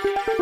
Thank you.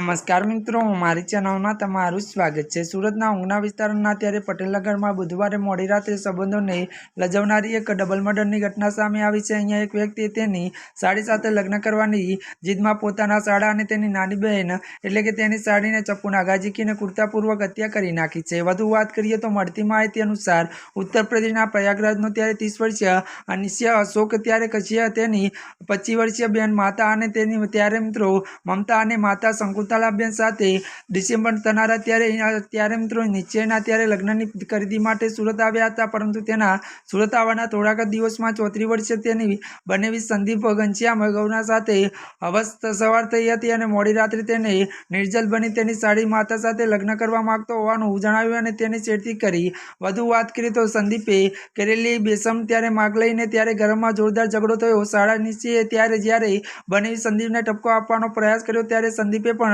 નમસ્કાર મિત્રો મારી ચેનલમાં તમારું સ્વાગત છે. સુરતના ઉંગના વિસ્તારના ત્યારે પટેલનગરમાં બુધવારે મોડી રાત્રે સંબંધોને લજવનારી એક ડબલ મર્ડરની ઘટના સામે આવી છે. અહીંયા એક વ્યક્તિએ તેની સાડી સાથે લગ્ન કરવાની જીદમાં પોતાના સાડા અને તેની નાની બહેન એટલે કે તેની સાડીને ચપ્પુના ઘા ઝીકીને કુર્તાપૂર્વક હત્યા કરી નાખી છે. વધુ વાત કરીએ તો મળતી માહિતી અનુસાર, ઉત્તર પ્રદેશના પ્રયાગરાજનો ત્યારે ત્રીસ વર્ષીય અનિશ્ય અશોક ત્યારે કચ્છિયા તેની પચીસ વર્ષીય બહેન માતા અને તેની, ત્યારે મિત્રો મમતા અને માતા શંકુતલાબેન સાથે ડિસેમ્બર થનારા ત્યારે ત્યારે મિત્રો નિશ્ચયના ત્યારે લગ્નની ખરીદી માટે સુરત આવ્યા હતા, પરંતુ તેના સુરત આવવાના થોડાક દિવસમાં ચોત્રી વર્ષે તેની બનેવી સંદીપ ઘનશ્યામ ગૌના સાથે અવસ્થ સવાર થઈ હતી અને મોડી રાત્રે તેને નિર્જલ બની તેની સાડી માતા સાથે લગ્ન કરવા માંગતો હોવાનું જણાવ્યું અને તેની છેડતી કરી. વધુ વાત કરી તો સંદીપે કરેલી બેસમ ત્યારે માગ લઈને ત્યારે ઘરમાં જોરદાર ઝઘડો થયો. શાળા નીચે ત્યારે જ્યારે બનેવી સંદીપને ટપકો આપવાનો પ્રયાસ કર્યો, ત્યારે સંદીપે પણ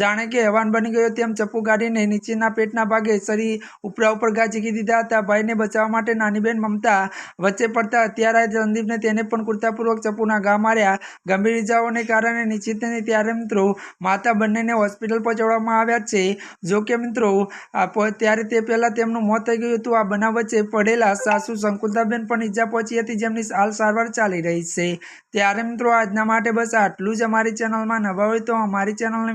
જાણે કે હવાન બની ગયો તેમ ચપ્પુ કાઢીને નીચેના પેટના ભાગે શરીર ઉપરા ઉપર ઘા ઝીકી દીધા હતા. ભાઈને બચાવવા માટે નાની બેન મમતા વચ્ચે પડતા હત્યારાએ સંદીપને તેને પણ કુર્તાપૂર્વક ચપ્પુના ઘા માર્યા. ગંભીર ઇજાઓને કારણે નિશ્ચિતને ત્યારે મિત્રો માતા બંનેને હોસ્પિટલ પહોંચાડવામાં આવ્યા છે. જો કે મિત્રો ત્યારે તે પહેલાં તેમનું મોત થઈ ગયું હતું. આ બનાવ વચ્ચે પડેલા સાસુ શંકુતાબેન પણ ઈજા પહોંચી હતી. જેમની હાલ સારવાર ચાલી રહી છે. ત્યારે મિત્રો, આજના માટે બસ આટલું જ. અમારી ચેનલમાં નવા હોય તો અમારી ચેનલને